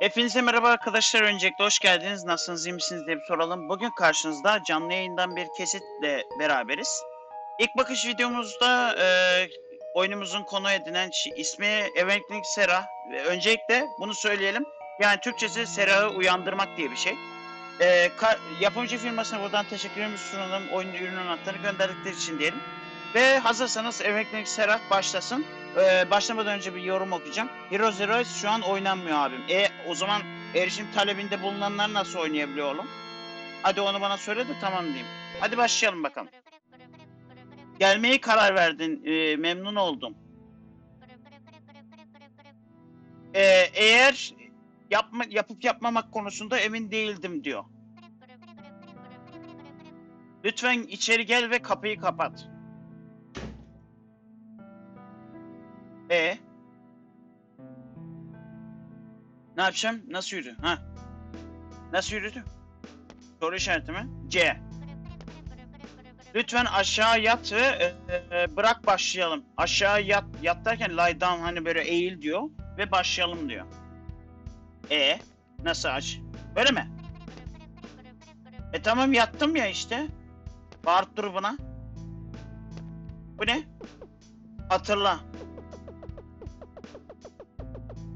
Hepinize merhaba arkadaşlar. Öncelikle hoş geldiniz. Nasılsınız, iyi misiniz diye bir soralım. Bugün karşınızda canlı yayından bir kesitle beraberiz. İlk bakış videomuzda e, oyunumuzun konu edinen ismi Awakening Sera. Öncelikle bunu söyleyelim. Yani Türkçesi Sera'yı uyandırmak diye bir şey. E, yapımcı firmasına buradan teşekkürlerimizi sunalım. Oyunun ürün anahtarını gönderdikleri için diyelim. Ve hazırsanız Awakening Sera başlasın. Ee, başlamadan önce bir yorum okuyacağım. Hero Zero şu an oynanmıyor abim. E o zaman erişim talebinde bulunanlar nasıl oynayabiliyor oğlum? Hadi onu bana söyle de tamam diyeyim. Hadi başlayalım bakalım. Gelmeyi karar verdin. Ee, memnun oldum. Ee, eğer yapma, yapıp yapmamak konusunda emin değildim diyor. Lütfen içeri gel ve kapıyı kapat. E Ne yapacağım? Nasıl yürü? Ha? Nasıl yürüdü? Soru işareti mi? C. Lütfen aşağı yat ve e, e, bırak başlayalım. Aşağı yat, yat derken lie down hani böyle eğil diyor ve başlayalım diyor. E nasıl aç? Böyle mi? E tamam yattım ya işte. Bağırt dur buna. Bu ne? Hatırla.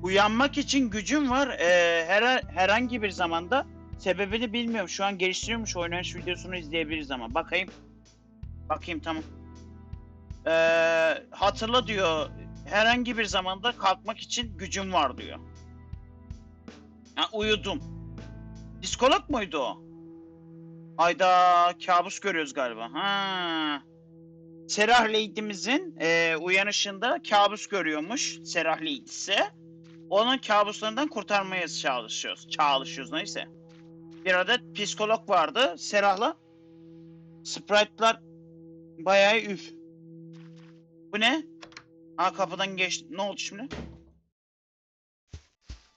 Uyanmak için gücüm var. Ee, her herhangi bir zamanda sebebini bilmiyorum. Şu an geliştiriyormuş oynanış videosunu izleyebiliriz ama. Bakayım. Bakayım tamam. Ee, hatırla diyor. Herhangi bir zamanda kalkmak için gücüm var diyor. Ha, uyudum. Psikolog muydu o? Ayda kabus görüyoruz galiba. Ha. Serah Lady'mizin e, uyanışında kabus görüyormuş. Serah Lady'si. Onun kabuslarından kurtarmaya çalışıyoruz. Çalışıyoruz neyse. Bir adet psikolog vardı. Serah'la Sprite'lar bayağı üf. Bu ne? Ha kapıdan geçti. Ne oldu şimdi?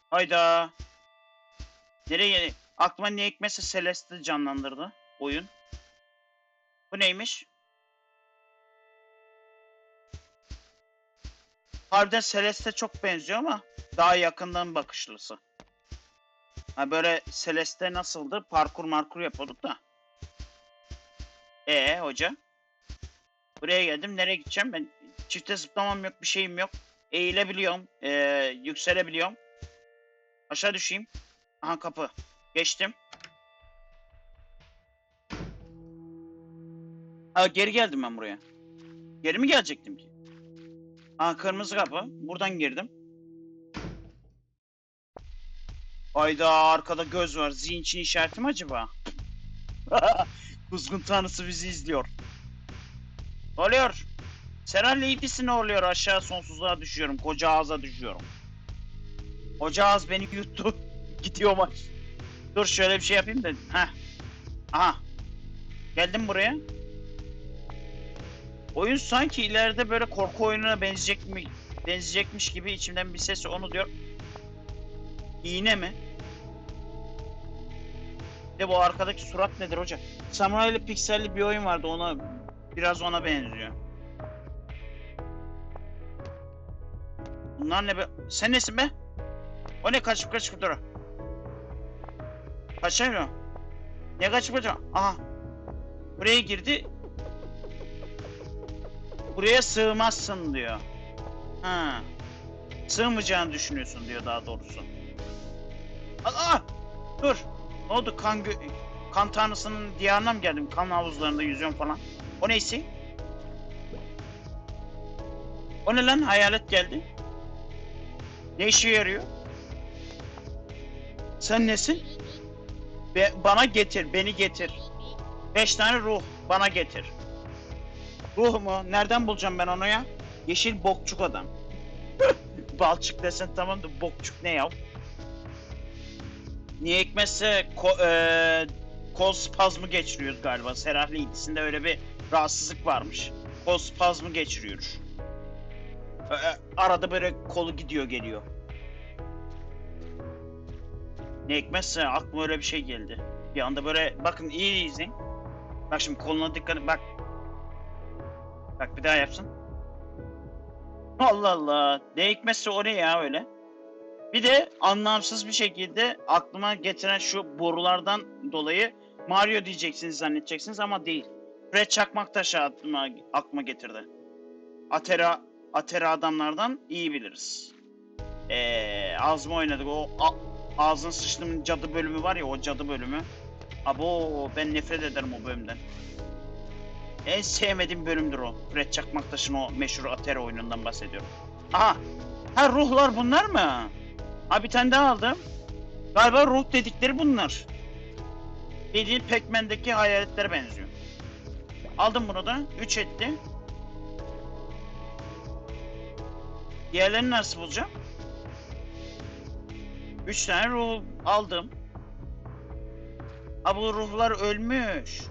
Hayda. Nereye Aklıma ne hikmetse Celeste canlandırdı oyun. Bu neymiş? Harbiden Celeste çok benziyor ama daha yakından bakışlısı. Ha böyle Celeste nasıldı? Parkur markur yapıyorduk da. Ee hoca? Buraya geldim. Nereye gideceğim? Ben çifte zıplamam yok, bir şeyim yok. Eğilebiliyorum. Ee, yükselebiliyorum. Aşağı düşeyim. Aha kapı. Geçtim. Ha geri geldim ben buraya. Geri mi gelecektim ki? Aa kırmızı kapı. Buradan girdim. Ayda arkada göz var. Zinçin işareti mi acaba? Kuzgun tanrısı bizi izliyor. Oluyor? Seren Lady'si ne oluyor? Aşağı sonsuzluğa düşüyorum. Koca ağza düşüyorum. Koca ağız beni yuttu. Gidiyor maç. Dur şöyle bir şey yapayım da. Heh. Aha. Geldim buraya. Oyun sanki ileride böyle korku oyununa benzeyecek mi benzeyecekmiş gibi içimden bir ses onu diyor. İğne mi? De bu arkadaki surat nedir hoca? Samuraylı pikselli bir oyun vardı ona biraz ona benziyor. Bunlar ne be? Sen nesin be? O ne kaçıp kaçıp dur. Kaçamıyor. Ne kaçıp kaçıp? Aha. Buraya girdi. Buraya sığmazsın diyor. Ha. Sığmayacağını düşünüyorsun diyor daha doğrusu. Aa! Dur. Ne oldu? Kan kan tanrısının diyarına mı geldim? Kan havuzlarında yüzüyorum falan. O neyse? O ne lan? Hayalet geldi. Ne işe yarıyor? Sen nesin? Be- bana getir, beni getir. Beş tane ruh bana getir. Ruh mu? Nereden bulacağım ben onu ya? Yeşil bokçuk adam. Balçık desen tamam da bokçuk ne ya? Niye hikmetse ko eee, kol spazmı geçiriyoruz galiba. Serahli itisinde öyle bir rahatsızlık varmış. Kol spazmı geçiriyor. Ee, arada böyle kolu gidiyor geliyor. Ne hikmetse aklıma öyle bir şey geldi. Bir anda böyle bakın iyi izleyin. Bak şimdi koluna dikkat bak. Bak bir daha yapsın. Allah Allah. Ne hikmetse o ne ya öyle? Bir de anlamsız bir şekilde aklıma getiren şu borulardan dolayı Mario diyeceksiniz zannedeceksiniz ama değil. Fred Çakmaktaş'ı aklıma, aklıma getirdi. Atera, Atera adamlardan iyi biliriz. Ee, ağzıma oynadık. O a- ağzın sıçtığımın cadı bölümü var ya o cadı bölümü. Abo ben nefret ederim o bölümden. En sevmediğim bölümdür o. Fred Çakmaktaş'ın o meşhur Atera oyunundan bahsediyorum. Aha! Ha ruhlar bunlar mı? Ha bir tane daha aldım. Galiba ruh dedikleri bunlar. Bildiğin Pac-Man'deki hayaletlere benziyor. Aldım bunu da. 3 etti. Diğerlerini nasıl bulacağım? 3 tane ruh aldım. Ha bu ruhlar ölmüş.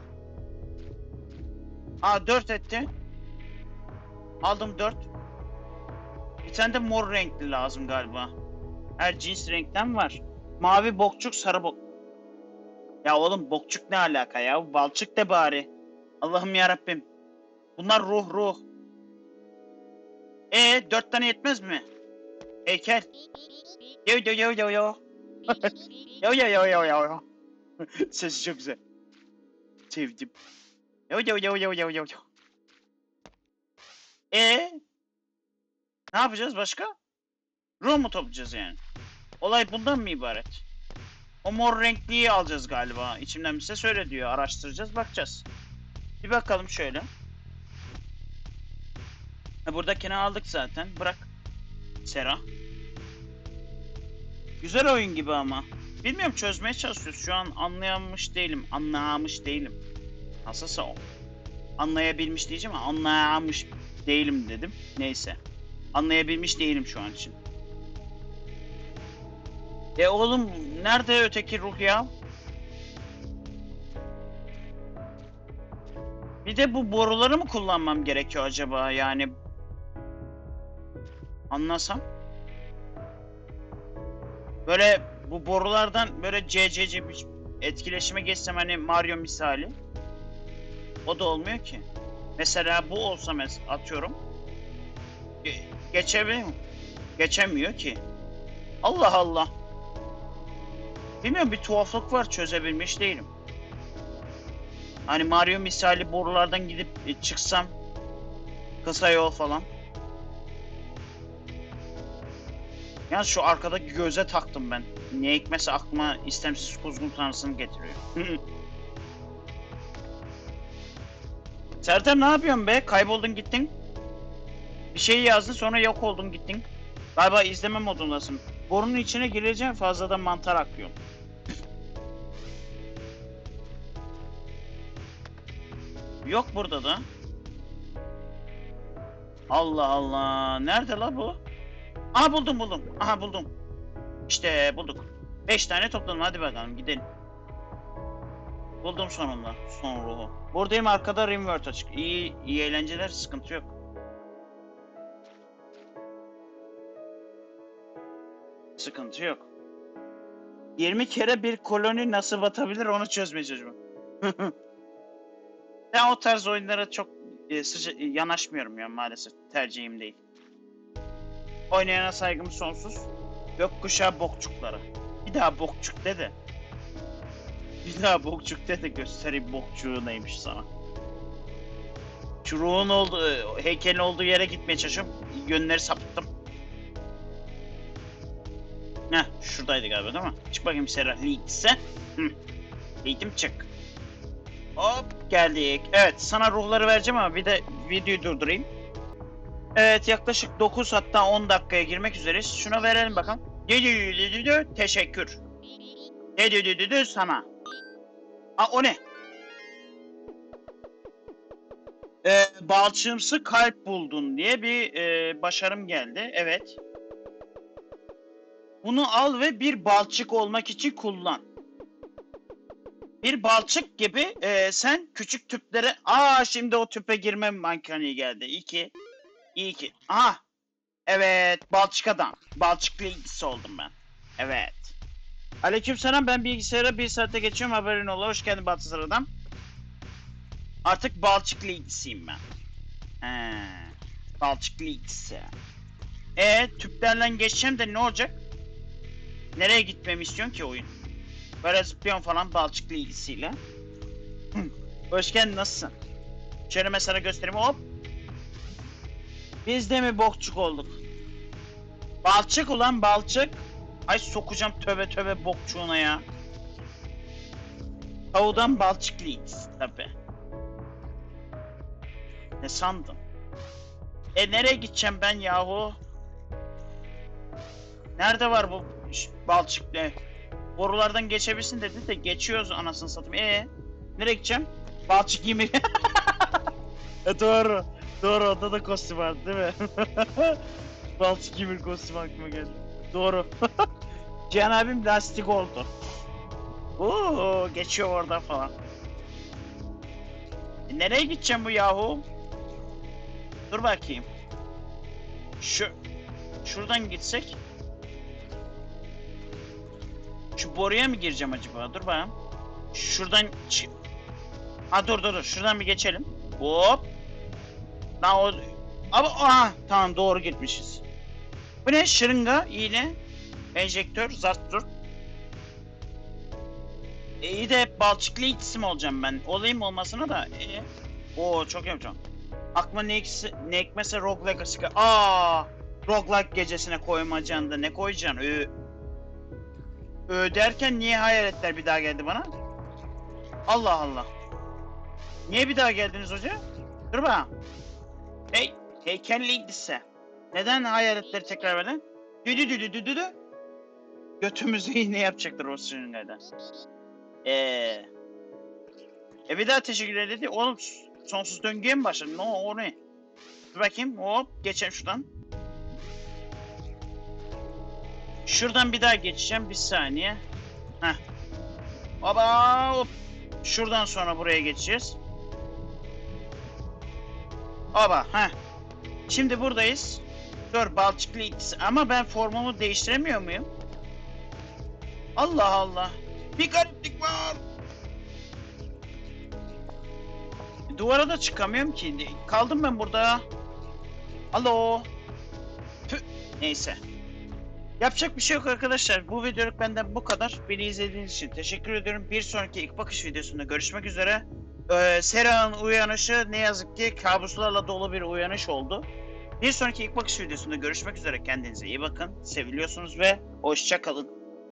Aa 4 etti. Aldım 4. Bir tane de mor renkli lazım galiba. Her cins renkten var. Mavi bokçuk, sarı bok. Ya oğlum bokçuk ne alaka ya? Balçık de bari. Allah'ım ya Rabbim. Bunlar ruh ruh. E dört tane yetmez mi? Heykel. Yo yo yo yo yo. Yo yo yo yo yo yo. Sesi çok güzel. Sevdim. Yo yo yo yo yo yo yo. E ne yapacağız başka? Ruh mu toplayacağız yani? Olay bundan mı ibaret? O mor renkliyi alacağız galiba. İçimden bir şey söyle diyor. Araştıracağız, bakacağız. Bir bakalım şöyle. Ha, buradakini aldık zaten. Bırak. Sera. Güzel oyun gibi ama. Bilmiyorum çözmeye çalışıyoruz. Şu an anlayamış değilim. Anlayamış değilim. Nasılsa o. Anlayabilmiş diyeceğim ama anlayamış değilim dedim. Neyse. Anlayabilmiş değilim şu an için. E oğlum nerede öteki ruh ya? Bir de bu boruları mı kullanmam gerekiyor acaba yani? Anlasam. Böyle bu borulardan böyle CCC bir etkileşime geçsem hani Mario misali. O da olmuyor ki. Mesela bu olsa mes atıyorum. Ge- geçebiliyor mu? Geçemiyor ki. Allah Allah. Bilmiyorum bir tuhaflık var çözebilmiş değilim. Hani Mario misali borulardan gidip e, çıksam kısa yol falan. Yalnız şu arkadaki göze taktım ben. Ne hikmetse aklıma istemsiz kuzgun tanrısını getiriyor. Serdar ne yapıyorsun be? Kayboldun gittin. Bir şey yazdın sonra yok oldun gittin. Galiba izleme modundasın. Borunun içine gireceğim fazladan mantar akıyor. Yok burada da. Allah Allah. Nerede la bu? Aha buldum buldum. Aha buldum. İşte bulduk. 5 tane topladım hadi bakalım gidelim. Buldum sonunda son ruhu. Buradayım arkada Rimworld açık. İyi, iyi eğlenceler sıkıntı yok. Sıkıntı yok. 20 kere bir koloni nasıl batabilir onu çözmeye çalışıyorum. ben o tarz oyunlara çok e, sıca- e, yanaşmıyorum ya maalesef. Tercihim değil. Oynayana saygım sonsuz. Gökkuşağı bokçuklara. Bir daha bokçuk de de. Bir daha bokçuk de de göstereyim bokçuğu neymiş sana. Şu ruhun olduğu, e, heykelin olduğu yere gitmeye çalışıyorum. Yönleri sapıttım. Heh, şuradaydı galiba değil mi? Çık bakayım Sera. Leads'e. Hı. Eğitim çık. Hop geldik. Evet sana ruhları vereceğim ama bir de videoyu durdurayım. Evet yaklaşık 9 hatta 10 dakikaya girmek üzereyiz. Şuna verelim bakalım. Düdüdüdüdü, Teşekkür. Düdüdüdüdü sana. Aa o ne? Ee, balçığımsı kalp buldun diye bir e, başarım geldi. Evet. Bunu al ve bir balçık olmak için kullan. Bir balçık gibi e, sen küçük tüplere... Aa şimdi o tüpe girme mankaniği geldi. İki. İyi ki. Aha. Evet. Balçık adam. Balçıkla ilgisi oldum ben. Evet. Aleykümselam ben bilgisayara bir saate geçiyorum haberin ola. Hoş geldin Baltazar adam. Artık balçıkla ilgisiyim ben. He. Balçıkla ilgisi. E tüplerle geçeceğim de ne olacak? Nereye gitmemi istiyorsun ki oyun? Böyle zıplıyorsun falan balçıklı ilgisiyle. Hı. Hoş geldin nasılsın? Şöyle mesela göstereyim hop. Biz de mi bokçuk olduk? Balçık ulan balçık. Ay sokacağım töbe töbe bokçuğuna ya. Tavudan balçıklıyız tabi. Ne sandın? E nereye gideceğim ben yahu? Nerede var bu ş- balçık ne? Borulardan geçebilsin dedi de geçiyoruz anasını satayım. E nereye gideceğim? Balçık giymeyi. e doğru. Doğru onda da kostüm vardı değil mi? balçık giymek kostüm aklıma geldi. Doğru. Cihan abim lastik oldu. Oo geçiyor orada falan. E, nereye gideceğim bu yahu? Dur bakayım. Şu şuradan gitsek. Şu boruya mı gireceğim acaba? Dur bakayım. Şuradan Ha dur dur dur. Şuradan bir geçelim. Hop. Lan o Ama aha tamam doğru gitmişiz. Bu ne? Şırınga, iğne, enjektör, zart zurt. E, iyi de hep balçıklı isim olacağım ben. Olayım olmasına da. E, Oo çok yapacağım. Aklıma ne, eksi, ne ekmese Rogue Legacy. Aa, Roguelike gecesine koymayacaksın da ne koyacaksın? Ö, Ö derken niye hayaletler bir daha geldi bana? Allah Allah. Niye bir daha geldiniz hoca? Dur bakalım. Hey, heykelli ise. Neden hayaletleri tekrar böyle? Düdü düdü düdü düdü. Götümüzü iğne yapacaklar o sürüngaydan. Eee. E bir daha teşekkür edildi. Oğlum sonsuz döngüye mi başladın? Ne o, o ne? Dur bakayım. Hop geçelim şuradan. Şuradan bir daha geçeceğim. Bir saniye. Heh. Baba hop. Şuradan sonra buraya geçeceğiz. Baba heh. Şimdi buradayız. Dur balçıklı ikisi. Ama ben formumu değiştiremiyor muyum? Allah Allah. Bir gariplik var. Duvara da çıkamıyorum ki. Kaldım ben burada. Alo. Tüh. Neyse. Yapacak bir şey yok arkadaşlar. Bu videoluk benden bu kadar. Beni izlediğiniz için teşekkür ediyorum. Bir sonraki ilk bakış videosunda görüşmek üzere. Ee, Sera'nın uyanışı ne yazık ki kabuslarla dolu bir uyanış oldu. Bir sonraki ilk bakış videosunda görüşmek üzere. Kendinize iyi bakın. Seviliyorsunuz ve hoşça kalın.